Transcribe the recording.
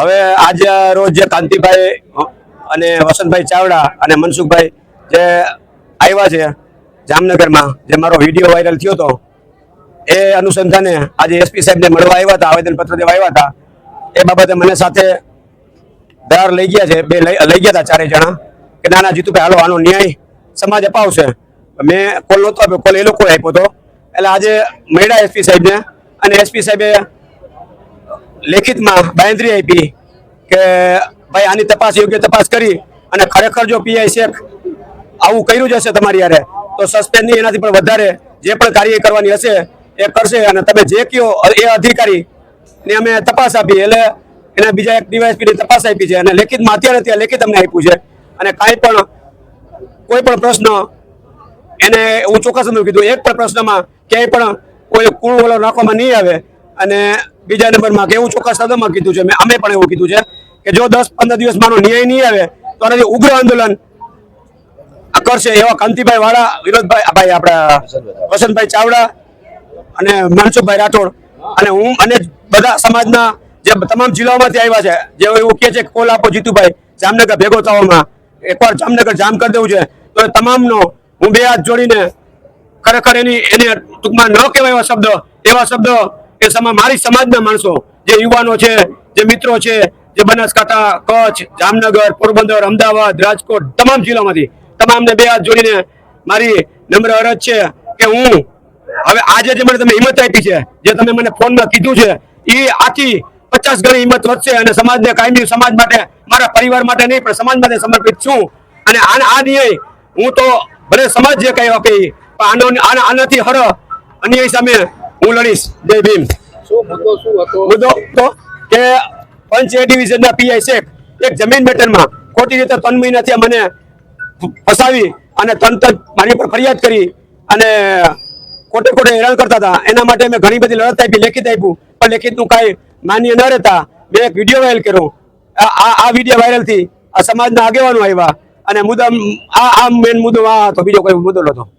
હવે આજે રોજ જે કાંતિભાઈ અને વસંતભાઈ ચાવડા અને મનસુખભાઈ જે આવ્યા છે જામનગરમાં, જે મારો વીડિયો વાયરલ થયો હતો, એ અનુસંધાને આજે એસપી સાહેબને મળવા આવ્યા હતા, આવેદનપત્ર દેવા આવ્યા હતા. એ બાબતે મને સાથે ધાર લઈ ગયા છે, બે લઈ ગયા હતા ચારેય જણા કે નાના જીતુભાઈ, હાલો, આનો ન્યાય સમાજ અપાવશે. મેં કોલ નહોતો આપ્યો, કોલ એ લોકોએ આપ્યો હતો. એટલે આજે મળ્યા એસપી સાહેબને. અને એસપી સાહેબે લેખિતમાં બાંધરી આપી કે ભાઈ આની તપાસ યોગ્ય તપાસ કરી અને ખરેખર જો પીઆઈ શેખ આવું કર્યું જ હશે તમારી યારે તો સસ્પેન્ડ નહીં, એનાથી પણ વધારે જે પણ કાર્ય કરવાની હશે એ કરશે અને તમે જે કયો એ અધિકારી ને અમે તપાસ આપી, એટલે એના બીજા એક ડીવાયએસપી ની તપાસ આપી છે અને લેખિતમાં અત્યારે ત્યાં લેખિત અમને આપ્યું છે અને કાંઈ પણ કોઈ પણ પ્રશ્ન એને હું ચોક્કસ કીધું, એક પણ પ્રશ્નમાં ક્યાંય પણ કોઈ કુળ વલો નાખવામાં નહીં આવે અને બીજા નંબરમાં કે એવું ચોક્કસ શબ્દમાં કીધું છે. અમે પણ એવું કીધું છે કે જો દસ પંદર દિવસ માનો ન્યાય નહીં આવે, તો આને ઉગ્ર આંદોલન કરશે એવા કાંતિભાઈ વાળા, વિનોદભાઈ ભાઈ આપણા વસંતભાઈ ચાવડા અને મનસુખભાઈ રાઠોડ અને હું અને બધા સમાજના જે તમામ જિલ્લાઓમાંથી આવ્યા છે, જે એવું કહે છે કોલ આપો જીતુભાઈ, જામનગર ભેગો થવામાં. એકવાર જામનગર જામ કરી દેવું છે. તો તમામનો હું બે હાથ જોડીને ખરેખર એની, એને ટૂંકમાં ન કહેવાય એવા શબ્દ એવા શબ્દ એ સમા, મારી સમાજના માણસો, જે યુવાનો છે, જે મિત્રો છે, જે બનાસકાંઠા, કચ્છ, જામનગર, પોરબંદર, અમદાવાદ, રાજકોટ, તમામ જિલ્લામાંથી, તમામને બે હાથ જોડીને મારી નમ્ર અરજ છે કે હું હવે આજે જે મને તમે હિંમત આપી છે, જે તમે મને ફોનમાં કીધું છે, એ આથી પચાસ ગણી હિંમત વધશે અને સમાજને કાયમી સમાજ માટે, મારા પરિવાર માટે નહીં, પણ સમાજ માટે સમર્પિત છું. અને આ ન્યાય હું તો ભલે સમાજ જે કહે આપે આનો આના- આનાથી હર. અન્યાય સામે હું લડીશ. જય ભીમ. શું મુદ્દો શું હતો? મુદ્દો તો કે પંચ એ ડિવિઝનના પીઆઈ શેખ એક જમીન બેટરમાં ખોટી રીતે ત્રણ મહિનાથી મને ફસાવી અને તંત્ર મારી પર ફરિયાદ કરી અને ખોટે ખોટે હેરાન કરતા હતા. એના માટે મેં ઘણી બધી લડત આપી લેખિત આપ્યું. પણ લેખિતનું કાંઈ માન્ય ન રહેતા મેં એક વીડિયો વાયરલ કર્યો. આ આ- આ વીડિયો વાયરલથી આ સમાજના આગેવાનો આવ્યા અને મુદ્દા આ આ મેન મુદ્દો આ હતો. બીજો કોઈ મુદ્દો નહોતો.